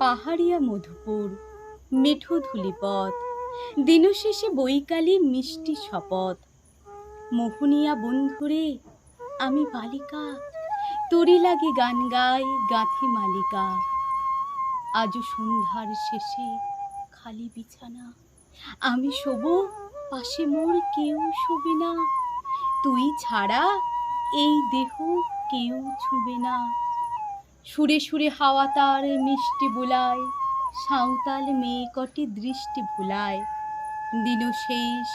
পাহাড়িয়া মধুপুর, মিঠু ধুলিপথ, দিনশেষে বৈকালী মিষ্টি শপথ। মোহনিয়া বন্ধুরে, আমি বালিকা, তরি লাগে গান গাই গাঁথি মালিকা। আজও সন্ধ্যার শেষে খালি বিছানা, আমি শোব, পাশে মোর কেউ শোবে না। তুই ছাড়া এই দেহ কেউ ছুবে না। সুরে সুরে হাওয়া তার মিষ্টি বুলায়, সাঁওতাল মেয়ে কটি দৃষ্টি ভুলায়। দিন শেষ,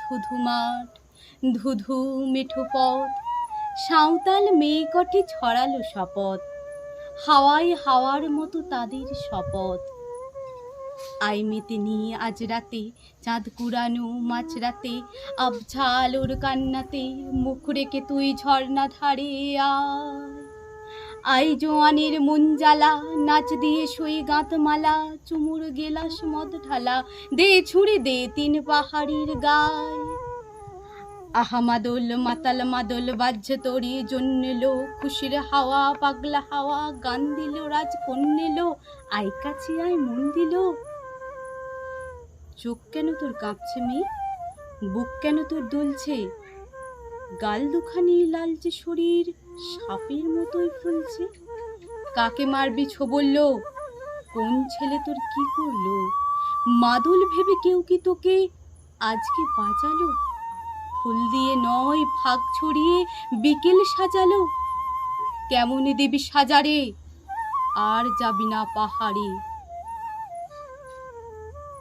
ধুধু মাঠ, ধুধু মেঠো পথ, সাঁওতাল মেয়ে কটি ছড়ালো শপথ, হাওয়ায় হাওয়ার মতো তাদের শপথ। আই মেতে নিয়ে আজ রাতে চাঁদ কুড়ানো মাঝ রাতে আবঝাল ওর কান্নাতে মুখ রেখে তুই ঝর্ণা ধারে আয়। আই জোয়ানের জ্বালা নাচ দিয়ে সই গাঁতমালা, চুমুর গেলাস মদ ঢালা, দে ছুঁড়ে দে তিন পাহাড়ির গায়। আহা মাদল, মাতাল মাদল, বাজ্য তরি জন্মেলো, খুশির হাওয়া, পাগলা হাওয়া, গান দিল, রাজ কন্যেলো আই কাছে আয় মন দিল। চোখ কেন তোর কাঁপছে মেয়ে? বুক কেন তোর দুলছে? গাল দুখানি লালচে শরীর, সাপের মতোই ফুলছে। কাকে মারবি ছো বলল, কোন ছেলে তোর কি করল? মাদল ভেবে কেউ কি তোকে আজকে বাজালো ফুল দিয়ে নয় ফাঁক ছড়িয়ে বিকেল সাজালো। কেমন দেবী সাজারে? আর যাবি না পাহাড়ে।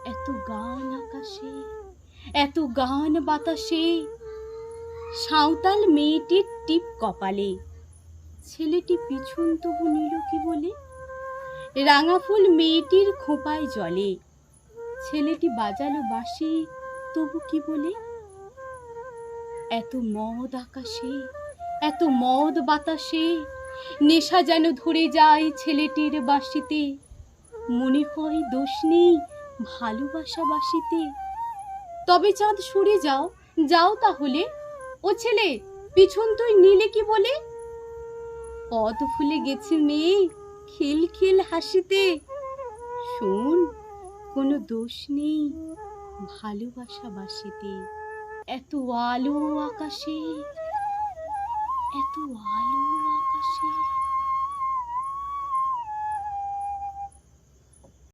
এত গান আকাশে, এত গান বাতাসে সাঁওতাল মেয়েটির টিপ কপালে। ছেলেটি পিছন তবু নিল কি বলে? রাঙা ফুল মেয়েটির খোঁপায় জলে। ছেলেটি বাজালো বাঁশি, তবু কি বলে? এত মদ আকাশে, এত মদ বাতাসে, নেশা যেন ধরে যায় ছেলেটির বাঁশিতে। মনে হয় দোষ নেই ভালোবাসা বাসিতে তবে চাঁদ সরে যাও যাও তাহলে। ও ছেলে, পিছন তুই নিলে কি বলে? পদ ফুলে গেছে মেয়ে, খিল খিল হাসিতে। শোন, কোনো দোষ নেই ভালোবাসা বাসিতে। এত আলো আকাশে, এত আলো